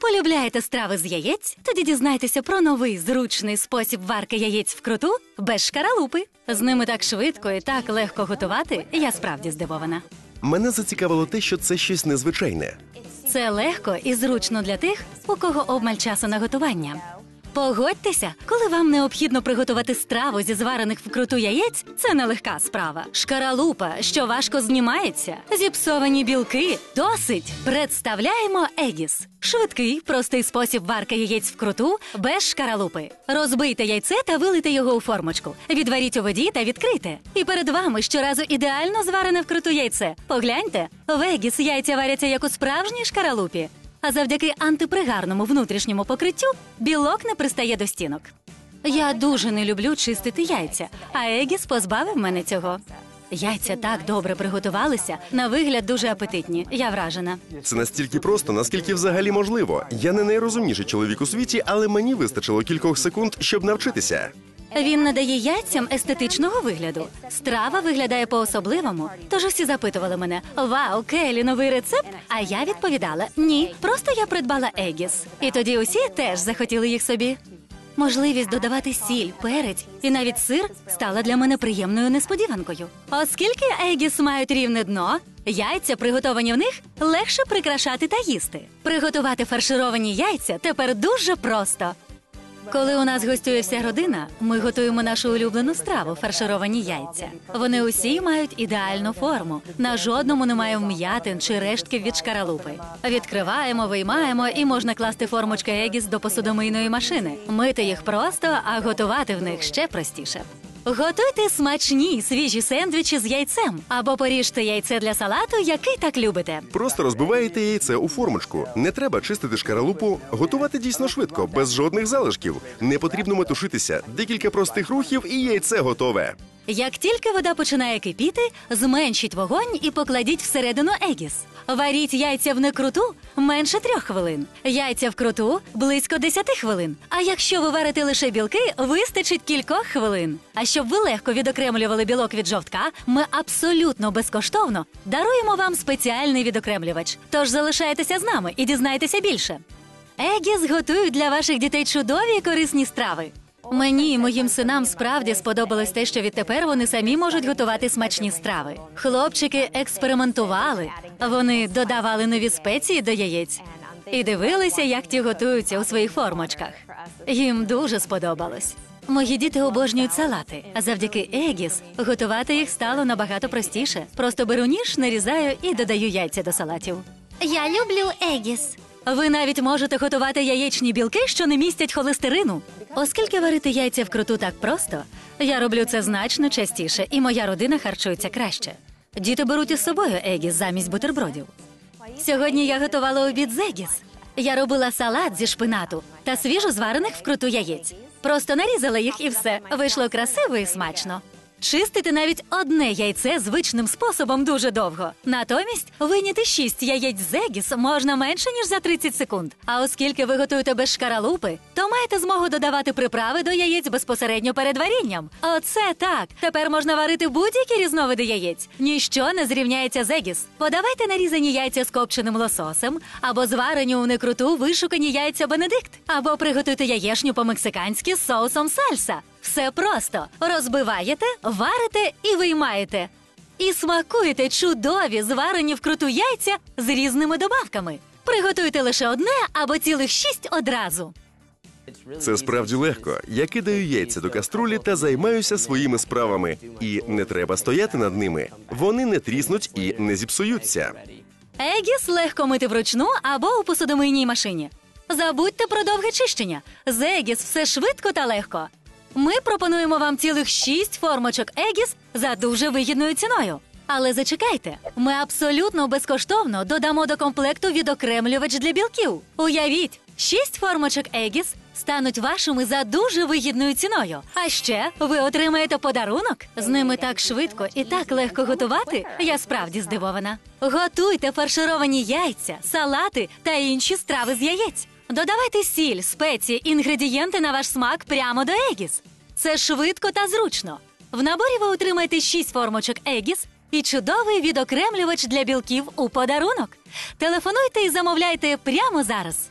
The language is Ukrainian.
Полюбляєте страви з яєць? Тоді дізнайтеся про новий зручний спосіб варки яєць вкруту без шкаралупи. З ними так швидко і так легко готувати. Я справді здивована. Мене зацікавило те, що це щось незвичайне. Це легко і зручно для тих, у кого обмаль часу на готування. Погодьтеся, коли вам необхідно приготувати страву зі зварених вкруту яєць, це нелегка справа. Шкаралупа, що важко знімається, зіпсовані білки. Досить. Представляємо Егіс. Швидкий, простий спосіб варки яєць вкруту без шкаралупи. Розбийте яйце та вилийте його у формочку. Відваріть у воді та відкрийте. І перед вами щоразу ідеально зварене вкруту яйце. Погляньте, в Егіс яйця варяться як у справжній шкаралупі. А завдяки антипригарному внутрішньому покриттю білок не пристає до стінок. Я дуже не люблю чистити яйця, а Егіс позбавив мене цього. Яйця так добре приготувалися, на вигляд дуже апетитні. Я вражена. Це настільки просто, наскільки взагалі можливо. Я не найрозумніший чоловік у світі, але мені вистачило кількох секунд, щоб навчитися. Він надає яйцям естетичного вигляду. Страва виглядає по-особливому. Тож усі запитували мене: Вау, Келі, новий рецепт? А я відповідала: ні, просто я придбала Егіс. І тоді усі теж захотіли їх собі. Можливість додавати сіль, перець і навіть сир стала для мене приємною несподіванкою. Оскільки Егіс мають рівне дно, яйця, приготовані в них, легше прикрашати та їсти. Приготувати фаршировані яйця тепер дуже просто. Коли у нас гостює вся родина, ми готуємо нашу улюблену страву фаршировані яйця. Вони усі мають ідеальну форму. На жодному немає вм'ятин чи рештків від шкаралупи. Відкриваємо, виймаємо і можна класти формочки Егіс до посудомийної машини. Мити їх просто, а готувати в них ще простіше. Готуйте смачні свіжі сендвічі з яйцем або поріжте яйце для салату, який так любите. Просто розбиваєте яйце у формочку. Не треба чистити шкаралупу, готувати дійсно швидко, без жодних залишків. Не потрібно метушитися. Декілька простих рухів і яйце готове. Як тільки вода починає кипіти, зменшіть вогонь і покладіть всередину егіс. Варіть яйця в некруту менше трьох хвилин. Яйця в круту близько 10 хвилин. А якщо ви варите лише білки, вистачить кількох хвилин. А щоб ви легко відокремлювали білок від жовтка, ми абсолютно безкоштовно даруємо вам спеціальний відокремлювач. Тож залишайтеся з нами і дізнайтеся більше. Егіс готують для ваших дітей чудові і корисні страви. Мені і моїм синам справді сподобалось те, що відтепер вони самі можуть готувати смачні страви. Хлопчики експериментували, вони додавали нові спеції до яєць і дивилися, як ті готуються у своїх формочках. Їм дуже сподобалось. Мої діти обожнюють салати, а завдяки Егіс готувати їх стало набагато простіше. Просто беру ніж, нарізаю і додаю яйця до салатів. Я люблю Егіс. Ви навіть можете готувати яєчні білки, що не містять холестерину. Оскільки варити яйця в круту так просто, я роблю це значно частіше, і моя родина харчується краще. Діти беруть із собою егіс замість бутербродів. Сьогодні я готувала обід з егіс. Я робила салат зі шпинату та свіжо зварених вкруту яєць. Просто нарізала їх і все. Вийшло красиво і смачно. Чистити навіть одне яйце звичним способом дуже довго. Натомість вийняти шість яєць з егіс можна менше ніж за 30 секунд. А оскільки ви готуєте без шкаралупи, то маєте змогу додавати приправи до яєць безпосередньо перед варінням. Оце так. Тепер можна варити будь-які різновиди яєць. Ніщо не зрівняється з егіс. Подавайте нарізані яйця з копченим лососем, або зварені у некруту вишукані яйця Бенедикт, або приготуйте яєшню по-мексиканськи з соусом сальса. Все просто розбиваєте, варите і виймаєте. І смакуєте чудові зварені вкруту яйця з різними добавками. Приготуйте лише одне або цілих шість одразу. Це справді легко. Я кидаю яйця до каструлі та займаюся своїми справами. І не треба стояти над ними. Вони не тріснуть і не зіпсуються. Егіс легко мити вручну або у посудомийній машині. Забудьте про довге чищення. З Егіс все швидко та легко. Ми пропонуємо вам цілих шість формочок Егіс за дуже вигідною ціною. Але зачекайте, ми абсолютно безкоштовно додамо до комплекту відокремлювач для білків. Уявіть, шість формочок Егіс стануть вашими за дуже вигідною ціною. А ще ви отримаєте подарунок. З ними так швидко і так легко готувати. Я справді здивована. Готуйте фаршировані яйця, салати та інші страви з яєць. Додавайте сіль, спеції, інгредієнти на ваш смак прямо до Егіс. Це швидко та зручно. В наборі ви отримаєте 6 формочок Егіс і чудовий відокремлювач для білків у подарунок. Телефонуйте і замовляйте прямо зараз.